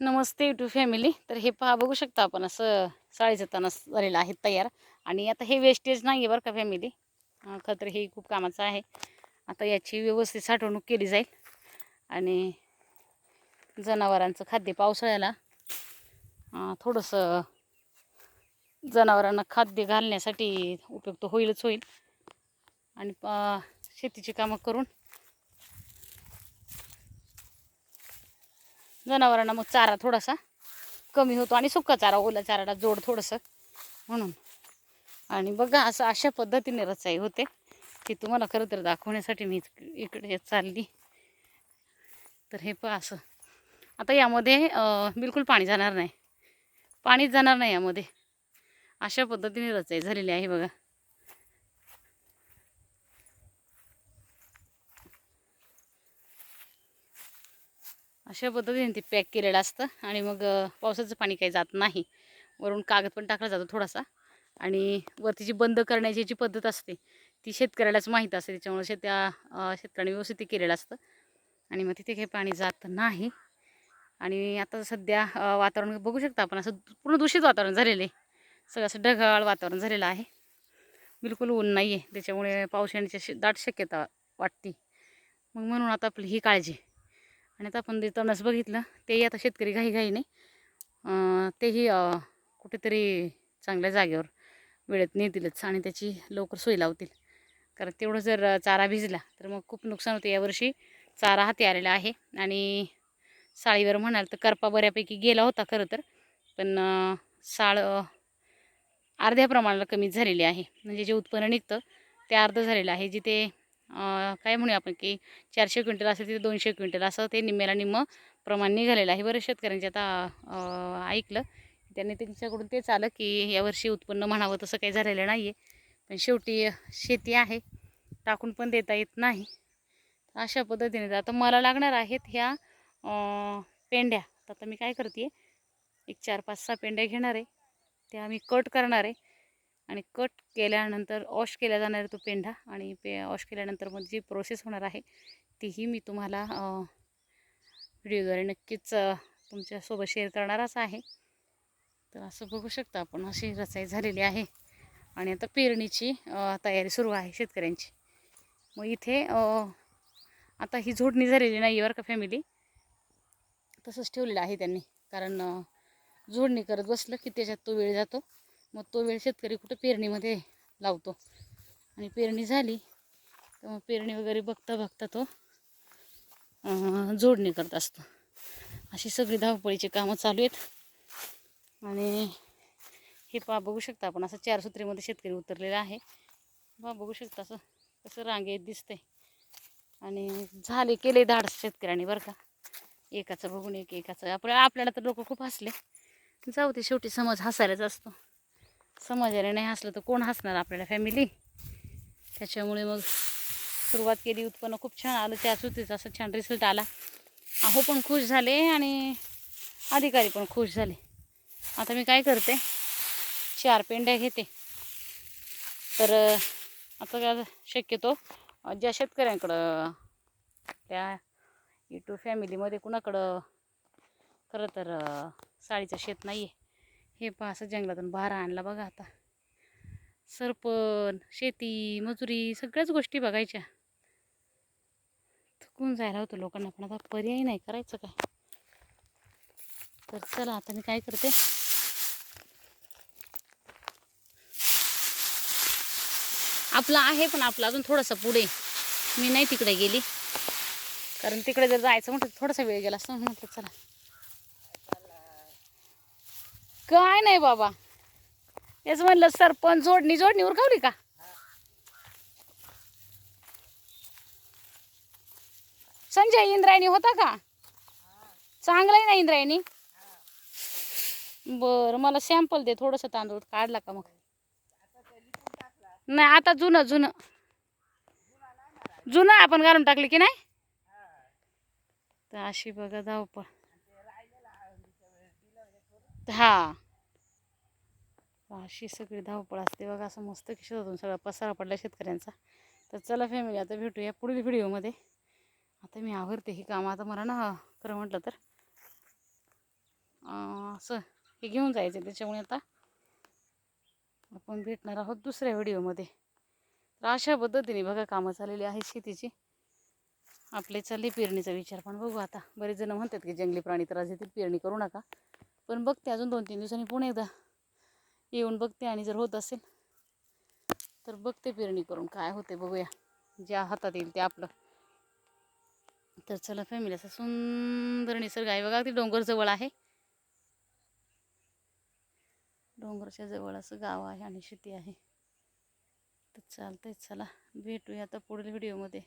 Namaste to family. तर हे पहा बघू शकता आपण असं साडीचं तणस झालेलं आहे तयार. आणि आता हे वेस्टेज नाही आहे बरं का फॅमिली खरं तर हे खूप कामाचं आहे. आता याची व्यवस्थित साठवणूक केली जाईल. आणि जनावरांचं खाद्य पावसाळ्याला थोडंसं जनावरांना खाद्य घालण्यासाठी उपयुक्त होईलच होईल. आणि शेतीची कामं करून जनावरांना मग चारा थोडासा कमी होतो आणि सुका चारा ओला चाराला जोड थोडंसं म्हणून. आणि बघा असं अशा पद्धतीने रचाई होते. ती तुम्हाला खरं तर दाखवण्यासाठी मी इक- इकडे चालली. तर हे पण असं. आता यामध्ये बिलकुल पाणी जाणार नाही. पाणीच जाणार नाही यामध्ये. अशा पद्धतीने रचाई झालेली आहे बघा. अशा पद्धतीने ते पॅक केलेलं असतं आणि मग पावसाचं पाणी काही जात नाही. वरून कागद पण टाकला जातो थोडासा आणि वरती जी बंद करण्याची जी पद्धत असते ती शेतकऱ्यालाच माहीत असते. त्याच्यामुळे शेत्या अ, शेतकऱ्याने व्यवस्थित ते केलेलं असतं. आणि मग तिथे काही पाणी जात नाही. आणि आता सध्या वातावरण बघू शकता आपण असं पूर्ण दूषित वातावरण झालेलं आहे. सगळं असं ढगाळ वातावरण झालेलं आहे. बिलकुल ऊन नाही आहे त्याच्यामुळे पाऊस येण्याची दाट शक्यता वाटते. मग म्हणून आता आपली ही काळजी आणि आता आपण तणस बघितलं तेही आता शेतकरी घाईघाईने नाही तेही कुठेतरी चांगल्या जागेवर वेळेत नेतीलच आणि त्याची लवकर सोय लावतील. कारण तेवढं जर चारा भिजला तर मग खूप नुकसान होतं. यावर्षी चारा हाती आलेला आहे आणि साळीवर म्हणाल तर करपा बऱ्यापैकी गेला होता खरं तर पण साळ अर्ध्या प्रमाणाला कमीच झालेली आहे. म्हणजे जे उत्पन्न निघतं ते अर्ध झालेलं आहे. जिथे काय म्हणूया आपण की चारशे क्विंटल असेल तिथे दोनशे क्विंटल असं ते निम्म्याला निम्म प्रमाण निघालेलं आहे. बरं शेतकऱ्यांचे आता ऐकलं त्यांनी त्यांच्याकडून तेच आलं की यावर्षी उत्पन्न म्हणावं तसं काही झालेलं नाही आहे पण शेवटी शेती आहे. टाकून पण देता येत नाही. अशा पद्धतीने तर आता मला लागणार आहेत ह्या पेंड्या तर आता मी काय करते एक चार पाच सहा पेंड्या घेणार आहे. त्या मी कट करणार आहे. आणि कट केल्यानंतर वॉश केला जाणार आहे तो पेंढा आणि पे वॉश केल्यानंतर मग जी प्रोसेस होणार आहे तीही मी तुम्हाला व्हिडिओद्वारे नक्कीच तुमच्यासोबत शेअर करणारच आहे. तर असं बघू शकता आपण अशी रचाई झालेली आहे आणि आता पेरणीची तयारी सुरू आहे शेतकऱ्यांची. मग इथे आता ही झोडणी झालेली नाही बरं का फॅमिली तसंच ठेवलेलं आहे त्यांनी. कारण जोडणी करत बसलं की त्याच्यात तो वेळ जातो. मग तो वेळ शेतकरी कुठं पेरणीमध्ये लावतो. आणि पेरणी झाली तर मग पेरणी वगैरे बघता बघता तो जोडणी करत असतो. अशी सगळी धावपळीची कामं चालू आहेत. आणि हे पा बघू शकता आपण असं चारसूत्रीमध्ये शेतकरी उतरलेला आहे. बा बघू शकता असं कसं रांगेत दिसतंय. आणि झाले केले धाडस शेतकऱ्यांनी बरं का. एकाचं बघून एक एकाचं. आपण आपल्याला तर लोक खूप हसले. जाऊ ते शेवटी समज हसायलाच असतो. समाजाने नाही हसलं तर कोण हसणार आपल्याला फॅमिली त्याच्यामुळे मग सुरुवात केली उत्पन्न खूप छान आलं. त्या सुतीचा असं छान रिझल्ट आला. अहो पण खुश झाले आणि अधिकारी पण खुश झाले. आता मी काय करते? चार पेंड्या घेते. तर आता काय शक्यतो ज्या शेतकऱ्यांकडं त्या युट्यूब फॅमिलीमध्ये कुणाकडं खरं तर साडीचं शेत नाही आहे हे पहा असं जंगलातून बारा आणला बघा आता. सरपण शेती मजुरी सगळ्याच गोष्टी बघायच्या. थकून जायला होतं लोकांना पण आता पर्याय नाही करायचं काय? तर चला आता मी काय करते? आपलं आहे पण आपलं अजून थोडंसं पुढे. मी नाही तिकडे गेली. कारण तिकडे जर जायचं म्हटलं थोडासा वेळ गेला असं म्हटलं चला. काय नाही बाबा. तेच म्हणलं सरपंच जोडणी जोडणी उरकावली का? संजय इंद्रायणी होता का? चांगला आहे ना इंद्रायणी? बरं मला सॅम्पल दे थोडंसं तांदूळ. काढला का मग? नाही आता जुनं जुनं. जुनं आपण घालून टाकले की नाही? तर अशी बघा धावपळ. हा. अशी सगळी धावपळ असते. बघा असं मस्त की होतो सगळा पसारा पडला शेतकऱ्यांचा. तर चला फॅमिली आता भेटूया पुढील व्हिडिओमध्ये आता मी आवरते ही कामं. आता मला ना खरं म्हटलं तर असं हे घेऊन जायचं त्याच्यामुळे आता आपण भेटणार आहोत दुसऱ्या व्हिडिओमध्ये तर अशा पद्धतीने बघा कामं चाललेली आहेत शेतीची. आपले चालले पेरणीचा विचार पण बघू आता. बरेच जण म्हणतात की जंगली प्राणी त्रास देतील पेरणी करू नका. पण बघते अजून दोन तीन दिवसांनी पुन्हा एकदा येऊन बघते आणि जर होत असेल तर बघते पेरणी करून काय होते बघूया. ज्या हातात येईल ते आपलं. तर चला फॅमिली असं सुंदर निसर्ग आहे. बघा ते डोंगर जवळ आहे. डोंगरच्या जवळ असं गाव आहे आणि शेती आहे. तर चालतंय चला. भेटूया आता पुढील व्हिडिओमध्ये